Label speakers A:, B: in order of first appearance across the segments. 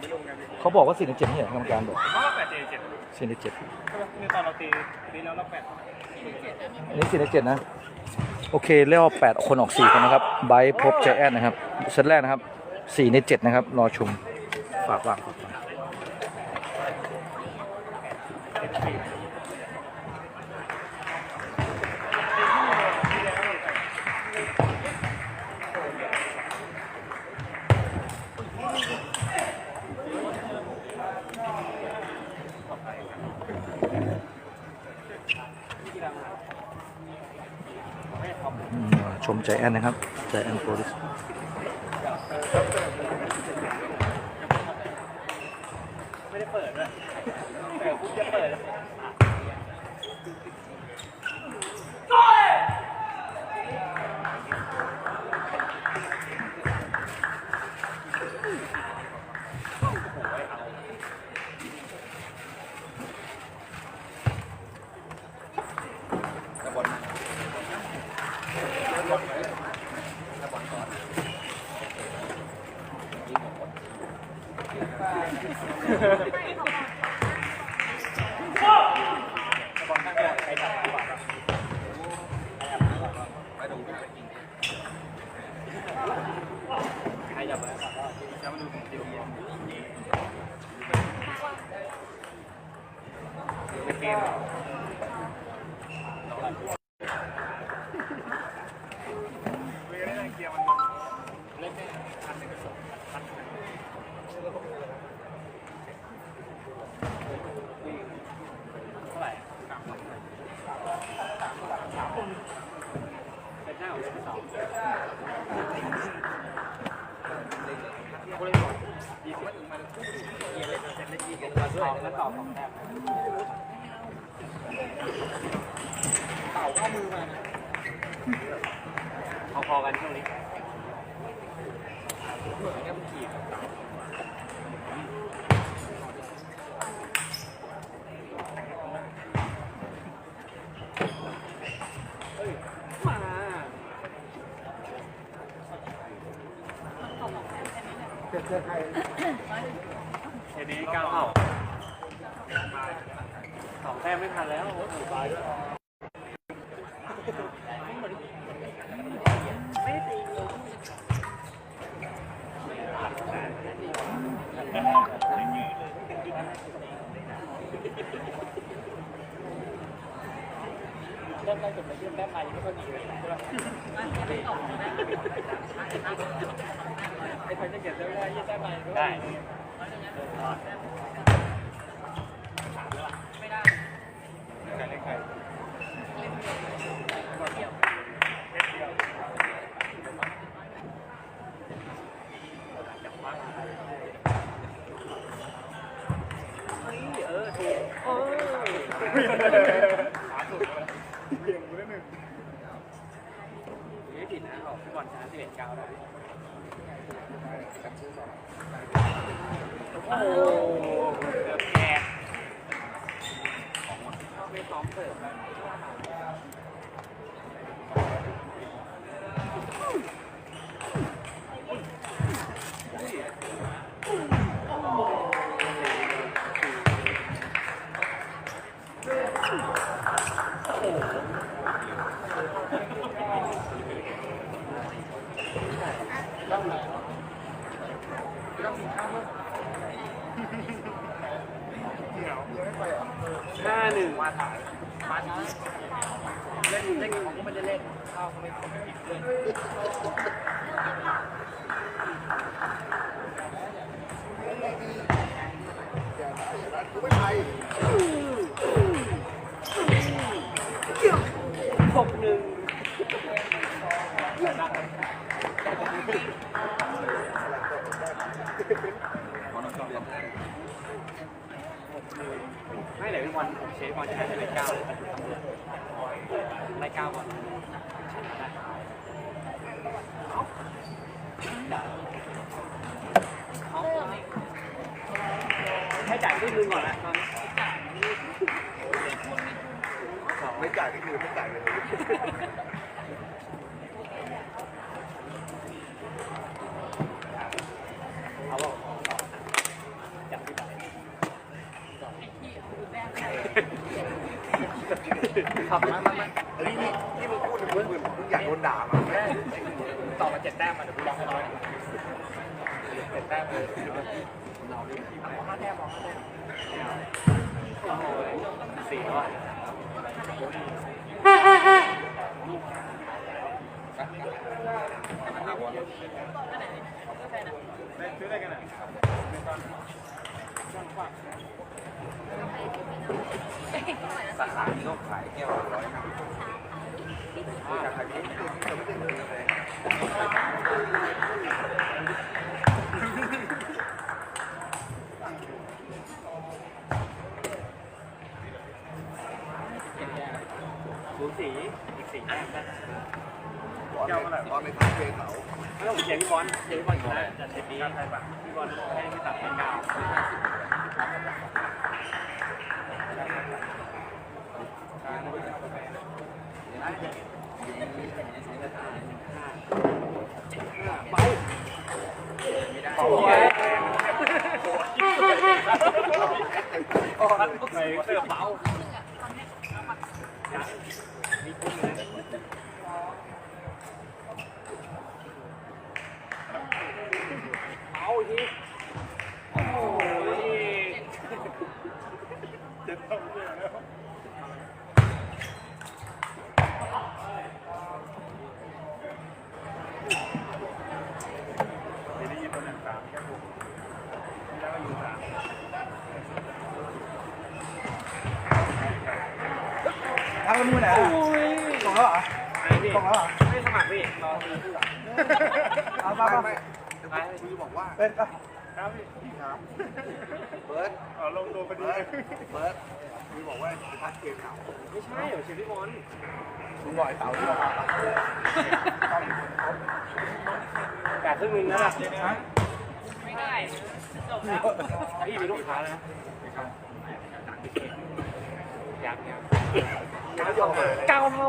A: ไม่รู้ไงพี่
B: เขาบอกว่าสี่ในเจ็ดนี่เหรอกรรมการบอก
A: ผมว่าแปดเจ็ดเจ็ด
B: สี่ในเจ็ด
A: ใช่ไหมนี่ตอนเราตีตีแล้วเราแปด
B: อันนี้สี่ในเจ็ดนะ โอเคเรียกว่าแปดคนออกสี่คนนะครับไบร์ทพบใจแอนนะครับเซตแรกนะครับสี่ในเจ็ดนะครับ รอชมฝากวางฝาก ใจแอนนะครับ ใจแอนโปรดิส
A: ไม่ได้เปิดนะแต่คุณจะเปิด ใครจับไว้จะมาดูของทีวีเป็นเกมไม่ได้เกียร์มันเล่นได้พันหนึ่งพันหนึ่งเท่าไหร่สามสามคนเป็นหน้าของสอง กูเลยบอกยี่สิบถึงมันเกียร์เลยเซ็นได้ยี่สิบมาด้วยแล้วต่อของแทบเต่าเข้ามือมาพอๆกันช่วงนี้เหมือนกับขี่มา เดี๋ยวนี้ก้าวเข้าส องแต้มไม่ทันแล้วโอ้โหตายด้วยเริ่มได้จบไปเริ่มแต้มมายังไม่ค่อยดีเลยใช่ไหมไอ้คนจะเก็บได้ไม่ได้ยี่แต้มมาได้ ใครเล่นใครเออถูกเออขาถูกเบี่ยงกูได้หนึ่งไม่ผิดนะออก ก่อนชนะสิบเก้าได้โอ้โหเกือบแกไม่พร้อมเสิร์ฟแล้วห้าหนึ่งมาถ่ายมาถ่ายเล่นเล่นของก็ไม่ ได้เขาไม่ทำผิดเลยหกหนึ่งไม่ไหนเป็นวันผมเชฟวันจะให้เป็นเก้าไล่เก้าก่อน ให้จ่ายครึ่งนึงก่อนนะตอนนี้
C: ไม่จ่ายก็คือไม่จ่ายเลย
A: เอาบอกขับมามามาา
D: กโดนด่ามั้ง
A: ต่อมาเจ็ดแต้มมาเดี๋ยวกูลองให้ร้อยเจ็ดแต้มเลยเอาห้าแต้มเอาห้าแต้มสี่แล้วอะ
D: สาขาที่เขาขายแก้วร้อยห้า สิบสาขานี้จะไม่ได้เงินเลย
A: สูสีอีกสี่แต้มนะ
D: ตอนในตอนในทางเพลงเขา
A: ไม่ต้องเชียร์พี่บอลเชียร์พี่บอลอยู่แล้วจะเชียร์ปีใครปะพี่บอลให้พี่ตัดเป็นกา
D: เป่า
A: โอ้
D: ไว้
A: ยโอ้ยใส่เสื้อเป๋ามีกุ้งเลยเอาทีโอ้ย
E: ทางมือไหนส่ งแล้วเหรอ
A: อะไรพี่
E: ส่งแล้วเหรอ
A: ไม่สมัครพี่รอซื้อผู้หลัง
E: เอา
D: ไม่
E: มา
D: ไม่เดี๋ยวคุยบอกว่า
E: เป็นอะ
A: ครับพี่
D: ครับเบิร์ด
A: อ๋อลงตัวพอดี
D: เบิร์ดเบิร์ดคุยบอกว่าในทางเพลงเขา
A: ไม่ใช่เหรอเชียร์พี่บอล
E: ลุงบอกไอ้เต๋าที่เรามา
A: แปดครึ่งหนึงนะไม่ได้จบแล้วพี่มีลูกค้านะอยากอยาก
D: ไม่ยอมเลย
A: เก้าเท่า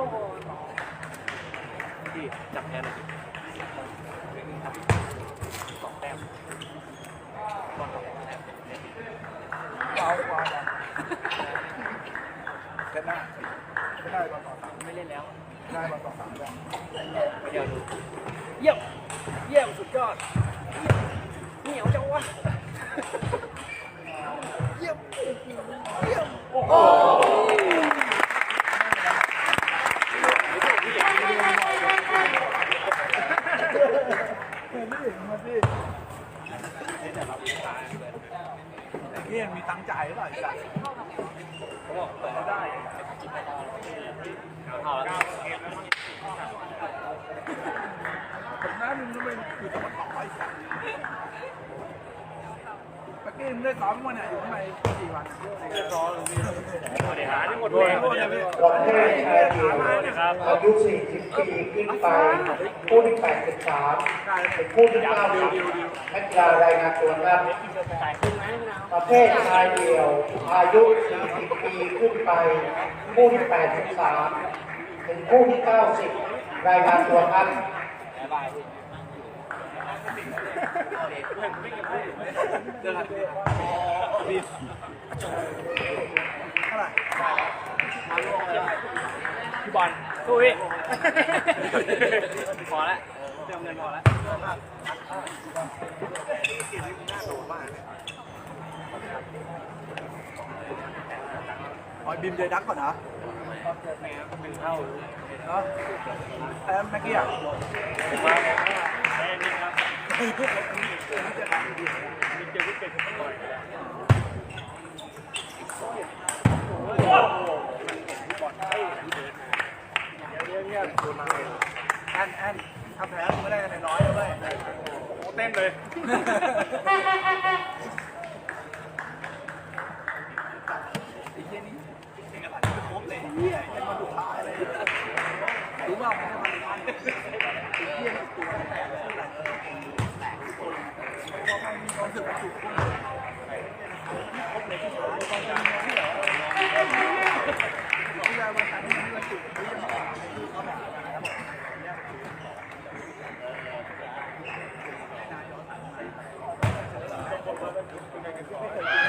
A: พี่จับแทนหน่อยสองแต้มบอลสองแต้ม
E: เอากว่ากันเล่นหน้าไม่ได้บอลต่อสาม
A: ไม่เล่นแล้ว
E: ได้บอลต่อสามได้
A: เดี๋ยวดูเยี่ยมเยี่ยมสุดยอดเหนียวจังวะเยี่ยมเยี่ยมโอ้โห
E: นี่มีตังค์จ่ายหรือเปล่าอีกอะ
A: เขาบอกเปิดได้เอาเท่าแล้ว
E: ผมน้ามึงก็ไม่คือจะมาต่อไอ้สัสเมื่อกี้มึงได้ซ้อมมาเนี่ยอยู่ข้างในกี่วัน
A: รอเลยพี่สวัสดีครับที่หมดเลย
E: โทษนะพี่
F: ประเภทชายหญิง
A: ครับ
F: อายุ 40 ปีขึ้นไป ผู้ที่ 83เป็นผู้ที่90นักกีฬารายงานตัวครับ
A: จ่ายขึ้นไหมพี่น้
F: ประเภทชายเดี่ยว อายุ 40 ปีขึ้นไปผู้ที่ 83เป็นผู้ที่ 90 รายงานตัวครับำ
A: บ๊ายบายพี่เดินหลังพี่
E: เท่าไหร่
A: พี่บอลสู้พี่พอแล้วเติมเงินพอแล้ว
E: อ๋อบิมเจดักก่อนนะ
A: หนึ่งเท่า
E: เนาะแมื่กี้อะ
A: มาแค่นี้ครับมีเจอวิกเก็ตบ่อยเดี๋ยวเดี๋ยว
D: โดนมาเลย
E: แอนแอนถ้าแพ้มึงไม่ได้ในร้อยแล้วย
A: โอ้เต้นเลย
E: ไอ้เหี้ยนี่เอกสารจะครบเลยเหี้ยเป็นวันสุดท้ายเลยรู้เปล่ามันจะมาทันไอ้เหี้ยนี่ตัวแตกเลยแตกทุกคนพอมันมีความรู้สึกว่าถูกคนครบเลยที่สุดตอนนี้ที่เหลือที่เรามาถ่ายที่นี่มันจุดที่ยังไม่ออกคือเขาแบบนะครับผม
A: ไม่เมื่อ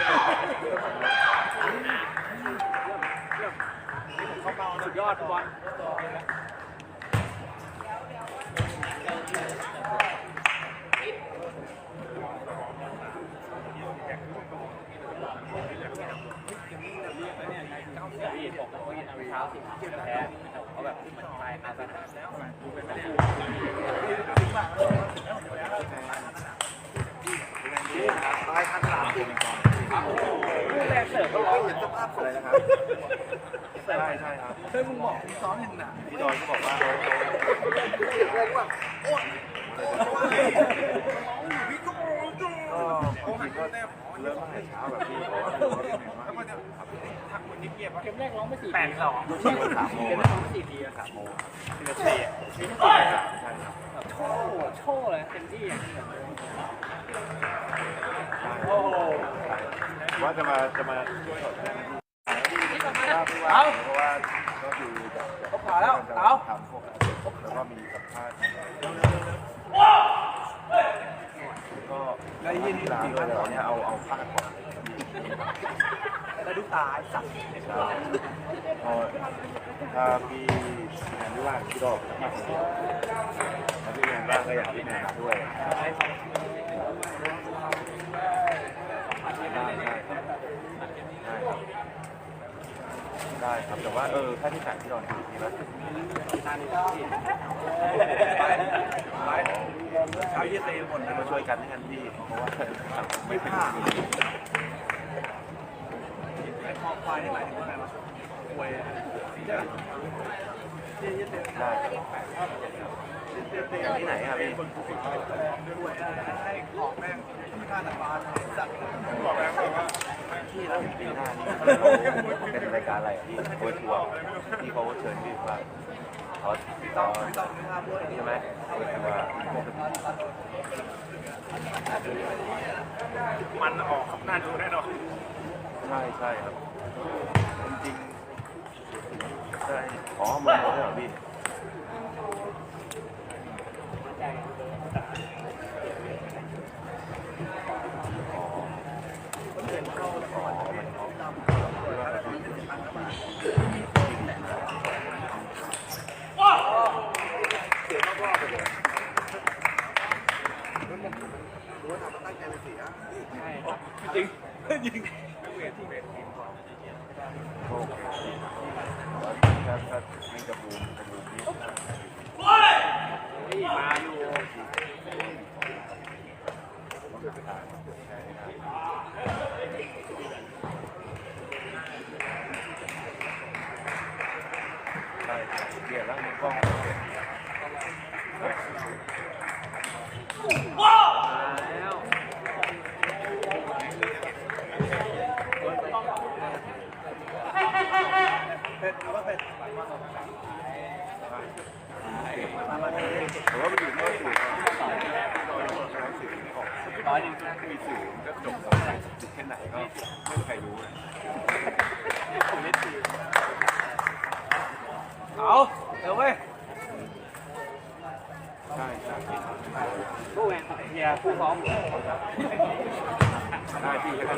A: สิแพ้เขาแบบเหมือนไปอาสนะแล้วดูเป็นไม่ได้
E: ตายทันสามสิบ
A: แรกเสิร์ฟก็ร้อง
E: เห็นสภาพอะไรนะครับ
D: ใช่ใช่ครับ
E: เฮ้ยมึงบอกมึงซ้อมยังหนัก
D: พี่ดอนก็บอกว่า
E: อะไรว่าโอ้ยโอ้ยพี่ก็โอ้ยจู
D: ก็จริงๆก็เริ่มตั้งแต่เช้าแบบพี่เพราะว่าพี่บอกว่าเป็นไงว่าครับ
A: เกมแรกร้องไม่สี่แปดสอง
D: ยกที่สามโมง
A: เกมแรกร้องไม่สี่ทีอะ
D: สามโมง
A: สี่สี่
D: ใช่ครับ
A: โชว์โชว์เลยเต็มที่อะ
D: โอ้ว่าจะมาจะมาช่วยสอนแทนที่เพราะว่าเพราะว่าก็คือจะ
E: เขาผ่าแล้วเต๋า
D: ทำพวกแล้วก็มีสัมภาษณ์ก็
E: ไอ้ยี่นี่
D: ร้านก็จะเนี่ยเอาเอาผ้าก่อน
E: แล้วดูตาไอ้สัตว์
D: พอถ้าพี่งานที่ว่างพี่ดอกถ้าพี่งานว่างก็อยากพี่แมนด้วยได้ได้ครับ ได้ครับ แต่ว่าเออค่าที่จ่ายพี่ดอนทีละ
A: นานนี่พี่
E: ไปไปชาวเยเตหมดเลย
D: มาช่วยกันให้กันพี่เพราะว่าไม่เป็น
E: ไอ้คอควายนี่หมายถึงว่าไงวะควยใช่ไหมเยเยเต
D: ได้ที่ไหนอะพี่
E: ด้วยให้ของแม่งที่ข้าตะบานสัตว์บอกแล้วว่า
D: ปีหน้านี่เป็นรายการอะไรอะพี่เวิร์ทัวร์ที่เขาเชิญพี่ว่าขาติด
E: ต่อ
D: อง
E: ไม่ต้องไม่ห้ามด้วย
D: ใช่ไหมเวิร์ทัวร์
A: มันออกน่าดูแน่นอน
D: ใช่ใช่ครับจริงใช่อ๋อเมือง ไทยด้วยเหรอพี่โอเคถ้าถ้าไม่กระบูมกระบูมนี่
A: นี่มาอยู่
D: ใช่เบียร์แล้วมีกล้อง
A: มาแล้ว
E: เผ็ดว่าเผ็ด
D: แต่ว่ามันอยู่เมื่อสื่อสื่อออก
A: ร้อยหนึ่ง
D: มีสื่อก็จบสองสายจุดแค่ไหนก็ไม่มีใครรู้นะ
A: ผมเล่นสี่
E: เอาเดี๋ยวเว้ย
D: ใช่ใช่
A: ผู้แข่งเฮียผู้ซ้อม
D: ได้พี่แล้วกันเจอกันที่พี่ดู
A: เยี่ยม
E: เอาเร็วเร็วเต๋า
F: ป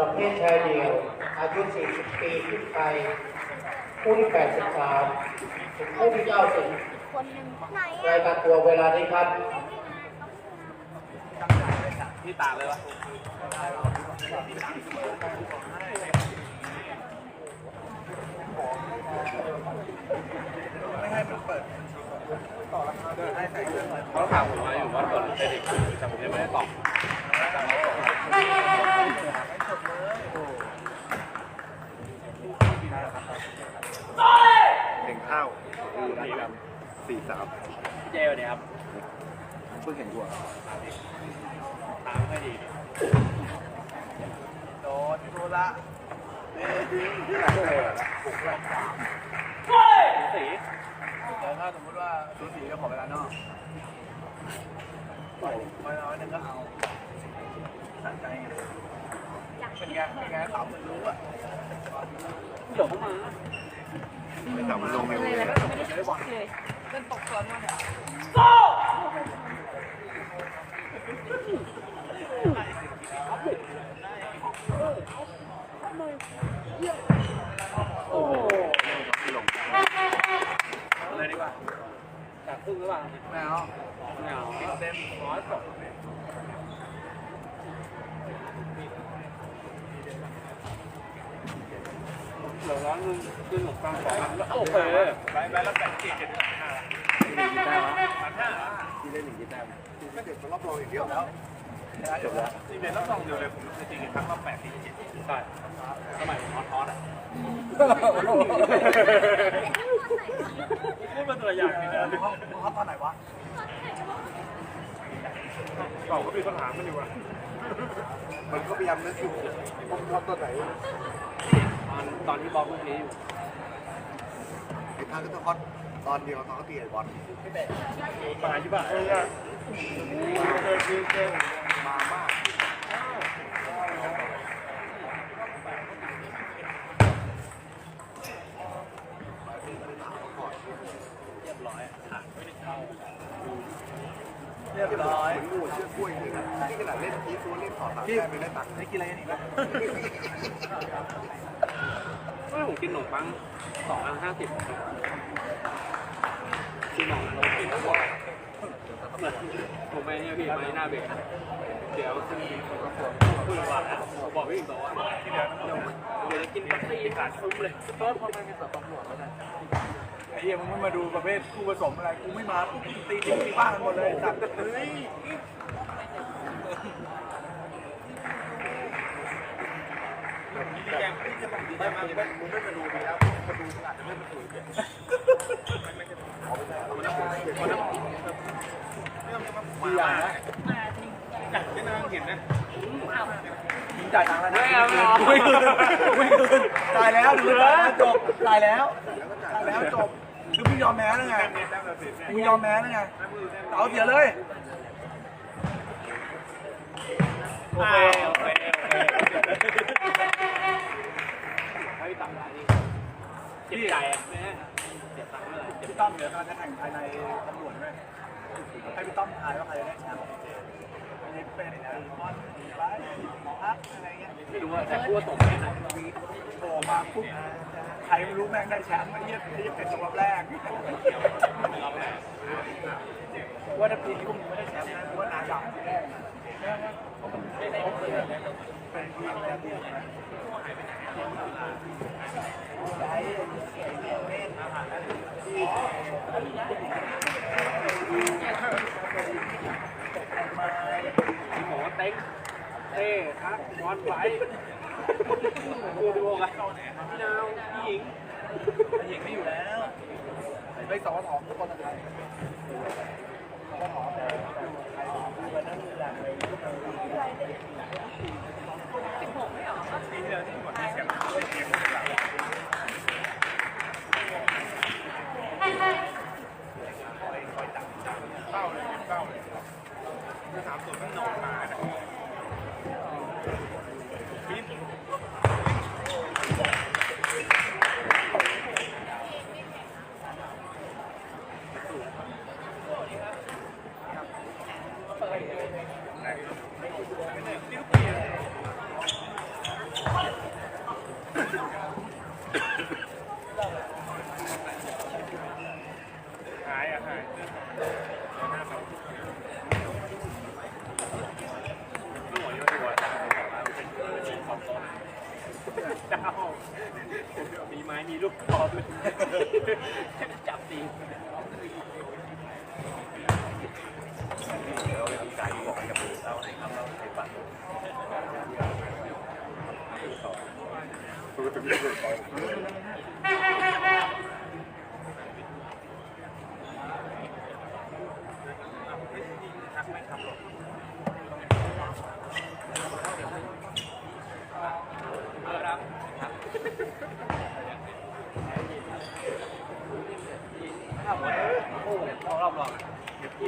F: ระเภทชายเดี่ยวอายุ 40 ปีขึ้นไปคู่ที่83ถึงคู่ที่90
G: คนหนึ่ง
F: รายการตัวเวลานี้ครับ
A: ที่ตากเลยวะ
E: ไม่ให้มันเปิดต่อราคาเดินให้ใส่เงินหน่อย
A: เขาถามผมมาอยู่ว่าเปิดเครดิตแต่ผมยังไม่ได้ตอบ
D: เพ่งข้าวคือสี่ลสี่สาม
A: พี่เจวันนี้ครับ
D: เพิ่งเห็นตัว
A: ตามให้ดี
E: โดนโดนละ
A: สี
E: แต่ถ้าสมมติว่าสูสีก็ขอเวลานอกปล่อยน้อยนึงก็เอาสั่ใจไง
G: อยาก
E: เป็นไงเป็นไงถามมันรู้อะ
A: เดี๋ยวเข้ามา
D: ไม่กลับมาลงเร็วเลย
G: เป็นตกสวนมาเนี่ย
A: โอ้โห
D: ไม่ลง
E: เลยดีกว่า
A: จา กครึ่งหรือเปล่า
E: แมว
A: เหงา
E: เต็มร้อยสอง
A: เหลือร้อนนึงขึ้นหกกลางสองแล้วโอเค
E: ไปไปแล้วแบ่งเกียร์กันห้า
D: กี่แต้มวะ
E: พันห
D: นึ่งกี่แต้ม
E: ไม่เด็ดรอบรองอย่างเดียวแล้วจบแล้วที่เป็นรอบรองเดียวเลยผมเคยจริงๆครั้งรอบแปดสี่เจ็ด
A: ใช่สมัยทอสทอสอะ พูดมาตัวอย่างนี่นะ
E: เขาเขาตอนไหนวะ
A: เก่าก็มีปัญหามันอยู่อะ
D: มันก็พยายามนึกอยู่ผมชอบตัวไหน
A: ตอนตอนที่บอลเมื่อกี้อยู่
D: ไอ้ทางก็ต้องคอนตอนเดียวตอนเขาตีไอ้บอล
A: ปลายที่บ้านเออ
D: เจอคือเจอมามาก
A: เรียบร้อยผ่านไม่ได้เข้า
E: เรียบร้อย
D: เหมือนงูเชือกกล้วยนี่นี่ขนาดเล่นทีฟูเล่นต่อสามแต้มไม่ได้ตังค์
E: ได้กินอะไรกันอีกแล้ว
A: ไม่ผมกินขนมปังสองอันห้าสิบกินหนมปังกินไม่หมดเหมือนผมไปเนี่ยพี่ไปหน้าเบรกเดี๋ยวพูดว่าผมบอกพี่อีกตัวว่าเดี๋ยวจะกินปัตตี้ขาดคุ้มเลยเพิ่มพอมันเป็นสับปะรดแล้วนะ
E: ไอ้เหี้ยมึงไม่มาดูประเภทคู่ผสมอะไรกูไม่มาปุ๊บตีทิ้งตีบ้านหมดเลยจัดเฮ้ย
D: ไม่มาไม่มึงไม่มาดูดีแล้วมาดูขนาดจะไม่มาดูเลย
E: ดีอย่างนะ
A: จัดก็น่า เห็นนะ
E: มึงจ่ายตังค์แล้วนะ
A: ไม่เอาหรอก
E: ไม่คืนไม่คืนจ่ายแล้วดูจ่ายแล้วจบจ่ายแล้วจ่ายแล้วจบคือมึงยอมแพ้แล้วไงมึงยอมแพ้แล้วไงเอาเสียเลย
A: โอเคโอเคให้ตังค์นี่เจ็บใจอะแม่เจ็บตังค์เมื่อไหร่เจ็บ
E: พี่ต้อมเดี๋ยวกำลังจะแข่งภายในตำรวจไหมให้พี่ต้อมทายว่าใครจะได้แชมป์ อันนี้เป็นไอ้มอนไบพักอะไรเงี้ย
A: ไม่รู้ว่าแต่พูดว่าตกเลยนะ
E: โผล่มาปุ๊บใครไม่รู้แม่งได้แชมป์ไม่เยี่ยมไม่เยี่ยมเป็นรอบแรกว่าถ้าปีนี้พวกมึงไม่ได้แชมป์นะว่านาดำแน่เป็นทีมแล้วเนี่ย
A: หมอ เต็งเต้ครับนอนไว้ดูดูกันพี่นาวพี่หญิง
E: หญิงไม่อยู่แล้วไม่สองสองทุกคนนะครับสองสองแต่วันนั้นอยากไม่หรอปีที่แล้วที่หมดที่เสียงเสียง เข้าเลยเข้าเลยคือสามส่วนมันนอนมานะบินหายอะหาย
A: ไม่หมดยังไม่หมดเป็นของต้นดาวมีไม้มีลูกคอด้วยจับตี ข้าวหมดโอ้รอบรอบรอบเดี๋ยวกู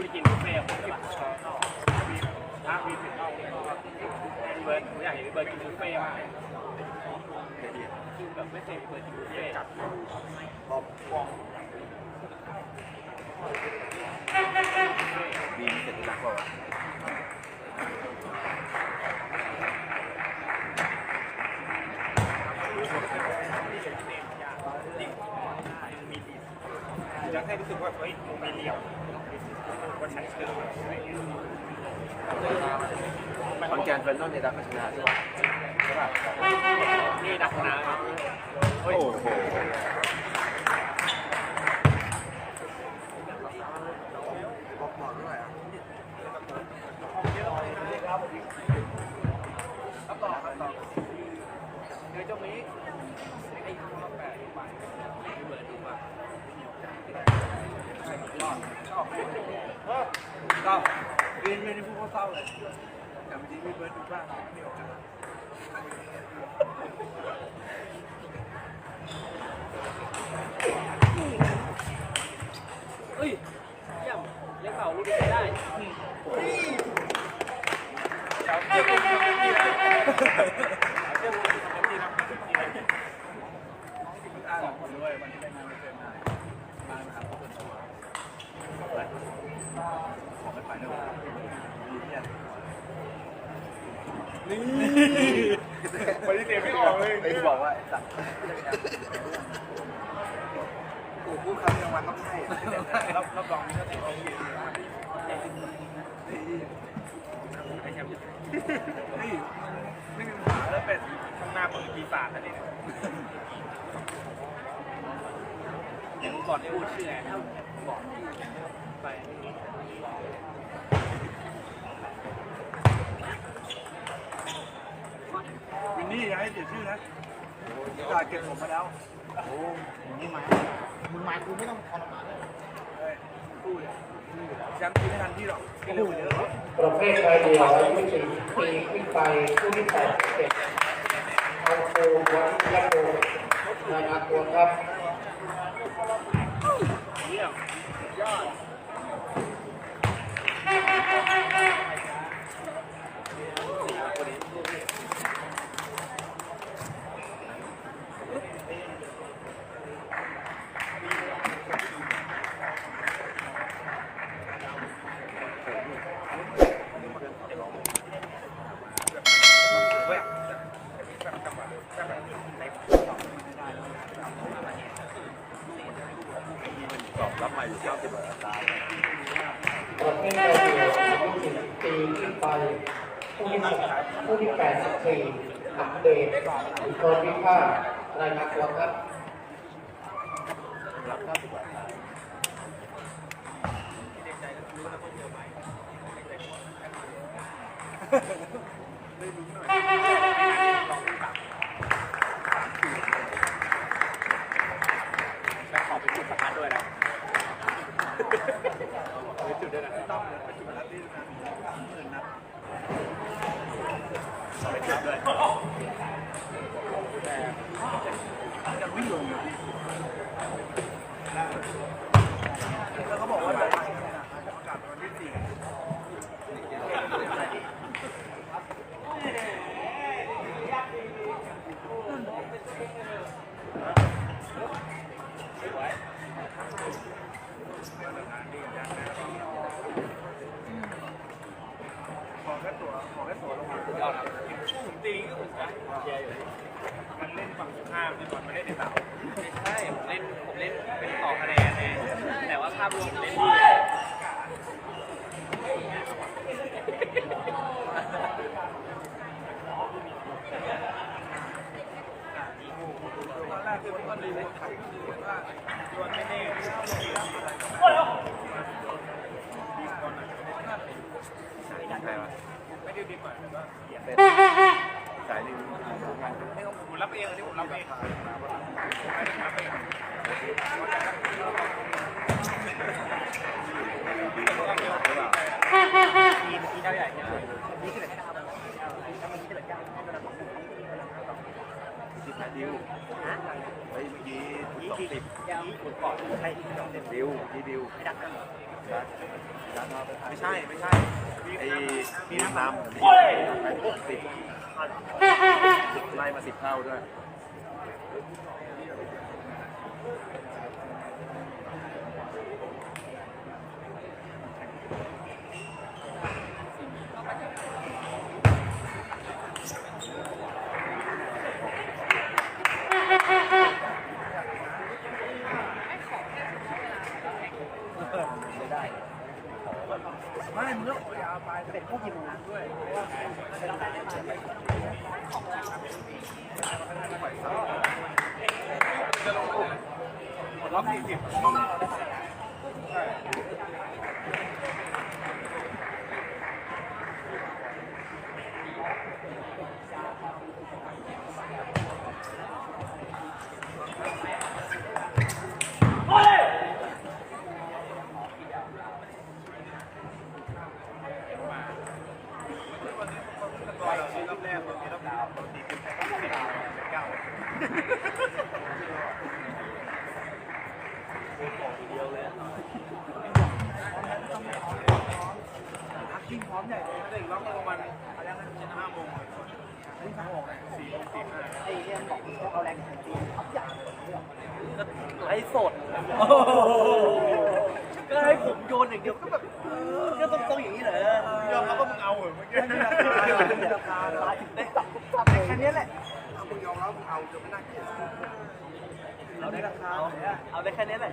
A: ได้กินบุฟเฟ่ต์ผมจะมาชอบมีน้ำมีสิบเข้ยากนฟเฟ่ต์มากคือแบบไม่เคยเห็นพี่เบิร์ดกินบุฟเฟ่ต์จัด
D: บีมเสร็จแล้วเปล่าวะ
E: อยากให้รู้สึกว่าเฮ้ยมมีเหลี่ยมว่าฉันเชื่อ
D: คอนแกนเฟรนนอนในดักชนาใช่ไหมใช่ปะ
A: นี่ดักนะ
D: โอ้โห
E: ก็ยื
A: นไม่
E: ได้พูดว่าเศร้าเลยแต่บางทีพี่เบิร์ดดูบ้างไม่ออกนะ
A: เฮ้ยเยี่ยมเล่นเป่าลูกนี้ได้
E: อ่านคนด้วยวันที่ไปงานไม่เคยมามานะครับทุกคนชัวร์ขอไปไปด้วยมีเพี้ยน นี่
D: ปฏิเสธไม่ออกเลยไอ้ที่บอกว่าไอ้สัตว์
E: กูพูดคำเดียววันต้องให้รับรับรองนี่ก็ติดเอาเกียรตินี่ไม่มีปัญหาแล้วเป็นข้างหน้าเปิดปีศาจนั่นเอง
A: เดี๋ยวก่อนพูดชื่อไงถ้าบอกไป
E: วินนี่อย่าให้เสียชื่อนะกาเก็บผมมาแล้ว
F: นี่มามึงมากูไม่ต้องทรมานเลย
E: เฮ้ยพูดแชมป์ทีไม่ทันที่หรอกพูดเยอะ
F: ประเภทชายเดียวอายุ40ปีขึ้นไปผู้ที่81เอาโควัดยะโกรายงานตัวครับ
A: เยี่ยมยอด
E: เว้ย
D: ตอบรับมาอยู่เก้าสิบกว่าอัตรา
F: ประเภทชายเดียวอายุ40ปีขึ้นไปผู้ที่ผู้ที่84อัปเดตโทรพิพาทรายงานตัวครับ
D: รับเก้าสิบกว่าอัตรา
A: แล้วขอไปจุดประทัดด้วยนะไปจุดด้วยนะ
E: ต้องเลยปัจจุบันที่นะหมื่นนัด
A: ไปจุดด้วย
E: จะวิ่งลงแล้วเขาบอกว่าจะไปกันนะจะประกาศวันที่สี่ ขอแค่ตัวขอแค่ตัวลงมา
A: สุดยอดครับผมตีก็ผมจะแย่อยู่
E: มันเล่นฝั่งตรงข้ามที่บอลไม่ได้ในเสา
A: ไม่ใช่ผมเล่นผมเล่นเป็นต่อคะแนนไงแต่ว่า ภาพรวมเล่นดี
E: ตอนแรกคือมันรีวิวถ่ายว่าดวลไม่แน่ดีก่อนนะ
D: ใครวะ
E: ไม่ได้ดีกว่าแต่ว่า
D: เป็นสายลิง
E: ให้ผมรับเองอันนี้ผมรับเองไม่ได้รับเอง
A: ทีมที่เท่าใหญ่เนี่ย
D: สิบแปดดิวเฮ้ยเมื่อกี้สองสิบ
A: ยี่คนก่อนใช่ที่สองเต็ม
D: ดิวที่ดิว
A: ไม่ดักกัน
D: ดัดดัดมาไป
E: ไม่ใช่ไม่ใช่
D: ไอ้มีน้ำน้ำแปดหกสิบไล่มาสิบเท่าด้วย
E: ไม่มึงก็ยาวไปเป็นพวกยิมนาด้วย ล็อกสี่สิบ ยิงพร้อมใหญ่เลยถ้าเด็กล็อกประมาณอะไรนะห้าโมงนี่ทางออกสี่สี่ห้าไอ้เรื่องบอกเอาแรงถึงตีท็อปใหญ่ไลฟ์สดก็ให้ผมโยนอย่างเดียวก็แบบก็ต้องต้องอย่างนี้เหรอยอมรับว่ามึงเอาเหรอเมื่อกี้ราคาราคาได้ตับตับแค่นี้แหละถ้ามึงยอมรับมึงเอาจะไม่น่าเกลียดเอาได้ราคาเอาได้แค่นี้แหละ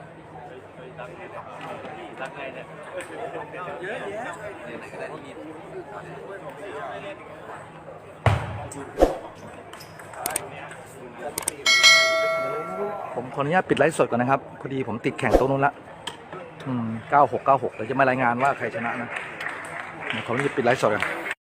A: ไงเนี่ย
E: เยอะแยะ
B: ผมขออนุญาตปิดไลฟ์สดก่อนนะครับ พอดีผมติดแข่งตรงนู้นละอืม96 96เดี๋ยวจะมารายงานว่าใครชนะนะ ขออนุญาตปิดไลฟ์สดก่อน